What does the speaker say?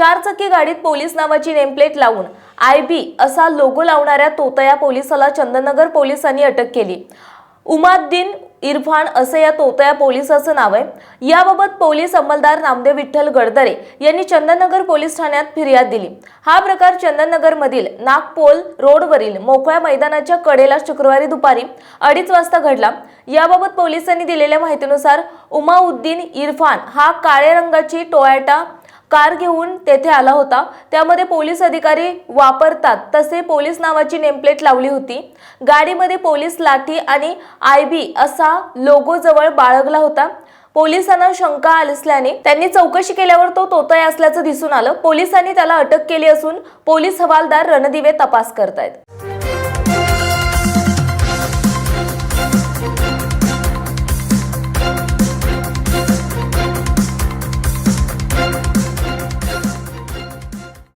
चारचाकी गाडीत पोलीस नावाची नेमप्लेट लावून आय बी असा लोगो लावणाऱ्या तोतया पोलिसाला चंदननगर पोलिसांनी अटक केली. उमाद्दीन इरफान असं या तोतया पोलिसाचं नाव आहे. याबाबत पोलीस अंमलदार नामदेव विठ्ठल गडदरे यांनी चंदननगर पोलीस ठाण्यात फिर्याद दिली. हा प्रकार चंदननगरमधील नागपोल रोडवरील मोकळ्या मैदानाच्या कडेला शुक्रवारी दुपारी अडीच वाजता घडला. याबाबत पोलिसांनी दिलेल्या माहितीनुसार उमाउद्दीन इरफान हा काळ्या रंगाची टोयाटा कार घेऊन तेथे आला होता. त्यामध्ये पोलीस अधिकारी वापरतात. तसे पोलीस नावाची नेमप्लेट लावली होती. गाडीमध्ये पोलीस लाठी आणि आय बी असा लोगो जवळ बाळगला होता. पोलिसांना शंका असल्याने त्यांनी चौकशी केल्यावर तो तोताय असल्याचं दिसून आलं. पोलिसांनी त्याला अटक केली असून पोलीस हवालदार रणदिवे तपास करतायत.